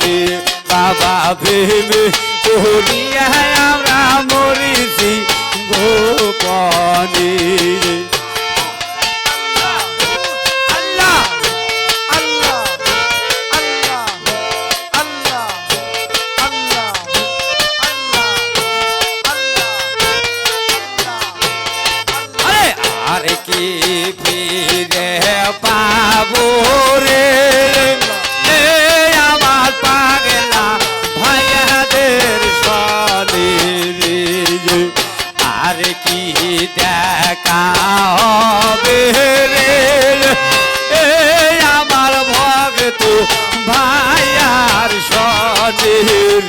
গোপনে বাবা ভেবে করিয়া আমরা মরিছি গোপনে হবে রে আমার ভক্ত ভাইয়ার সনে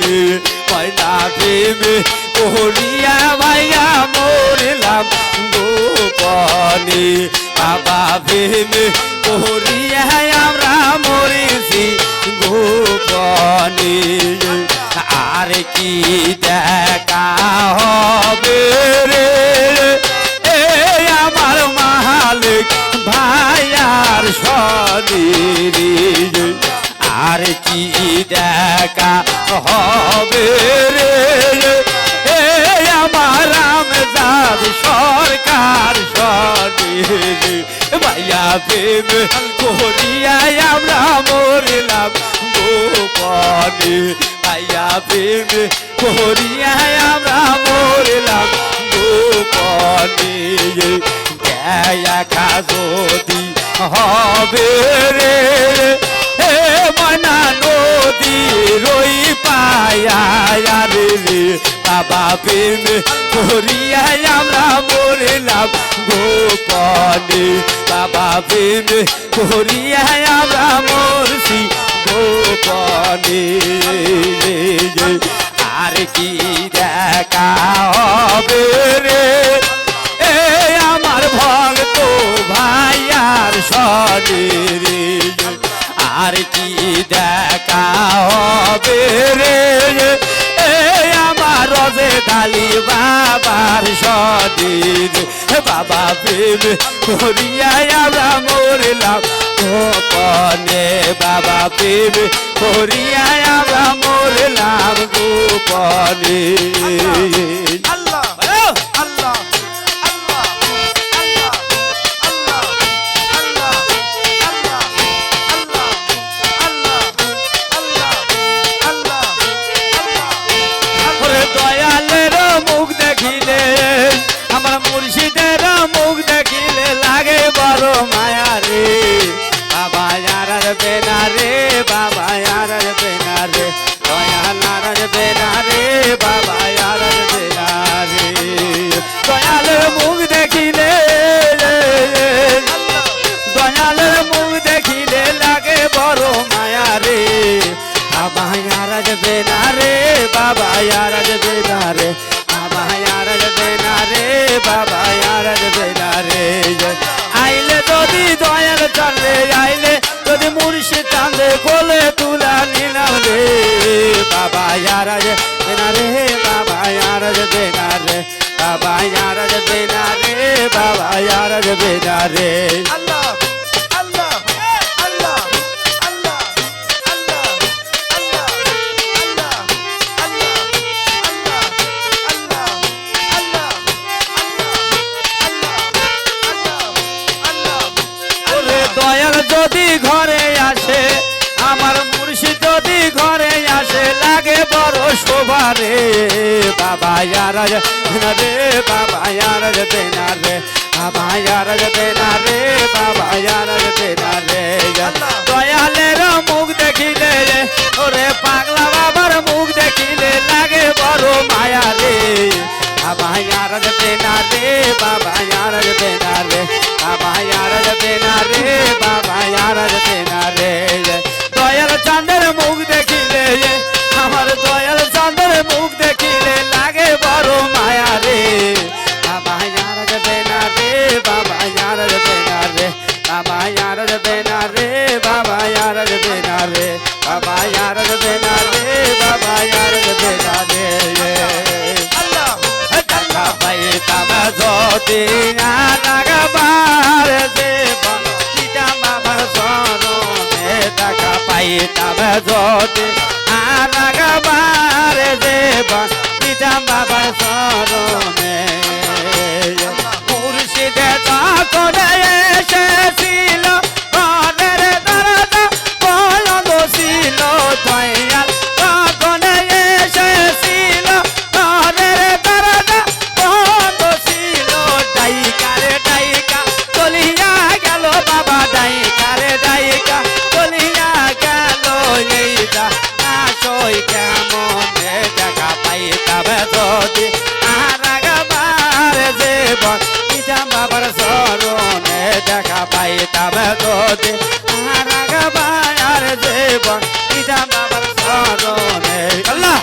রে। পয়লা প্রেমে করিয়া ভাইয়া মরলাম গোপনে। বাবা প্রেমে করিয়া আমরা মরেছি গোপনে। আর কি দেখা হবে রে শরীর আর কি দেখা হবে রে আমার রামজাদ সরকার শরীর ভাইয়া প্রেম করিয়া আমরা মরলাম গোপনে। ভাইয়া প্রেম করিয়া আমরা মরলাম গোপনে। একা যদি হবে রে হে মনা নদী রই পায়া রে রে। বাবা প্রেম করিয়া আমরা মরলাম গোপনে। বাবা প্রেম করিয়া আমরা মরছি গোপনে। আর কি দেখা হবে রে? শরীর আর কি দেখা হবে রে? আমার রজে দালি বাবার শরীর বাবা প্রেম করিয়া আমরা মরলাম। গোপনে বাবা প্রেম করিয়া আমরা মরলাম। গোপনে। শোভা রে বাবা ইয়ার রে বাবা ইয়ার দেনা রে বাবা ইয়ার দেনা রে বাবা ইয়ার দেনা রে দয়ালের মুখ দেখিলে, ওরে পাগলা বাবার মুখ দেখিলে লাগে বড় মায়া রে। বাবা ইয়ার দেনা রে বাবা ইয়ার দেনা রে বাবা ইয়ার দেনা রে বাবা ইয়ার দেনা রে দয়াল চাঁদের মুখ দেখি নাই তবে গতি। আর রাগবায়ার জীবন ইদা আল্লাহ!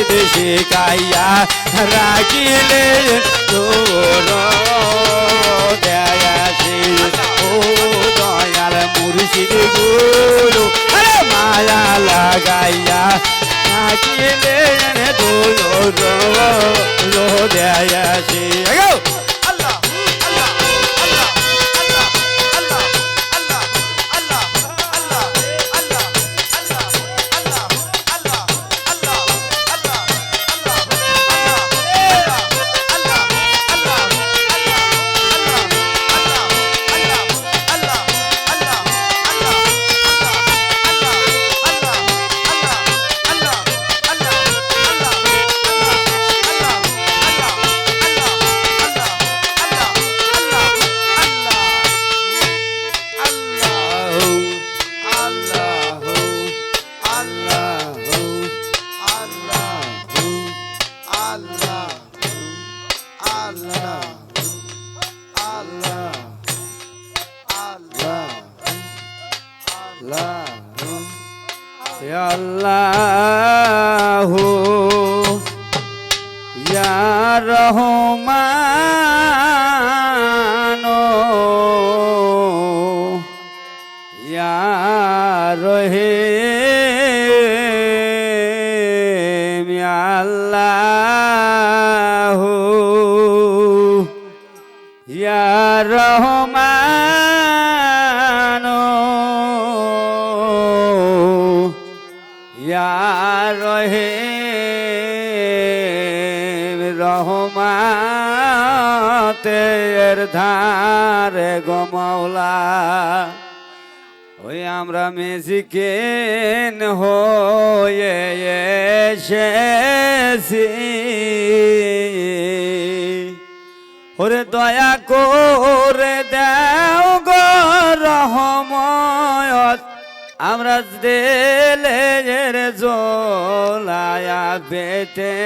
পীর দেশে কাইয়া রাখিলে তোর রহমান রহমাতের ধারে গমৌলা ওই আমরা মেজিকেন হয়ে এসেছি। ওরে দয়া করে দেও গো রহমত। আমরা দিলের জোলায়া বেটেছি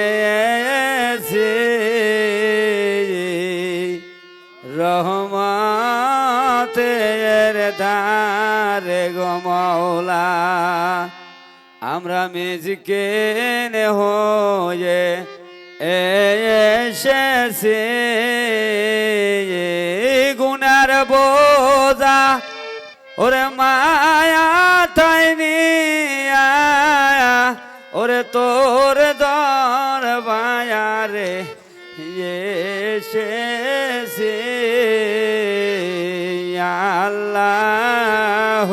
রহমতের ধারে গমৌলা আমরা মেজকেন হয়ে এসেছে। গুনার বোঝা ওরে মায়া তোর দর বায়ারে এসেছে। আল্লাহ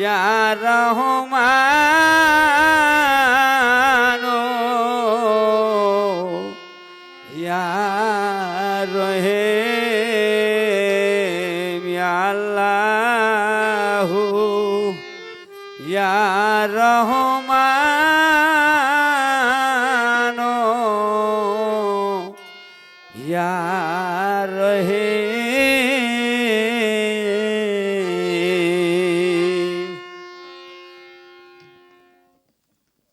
ইয়া রহমান।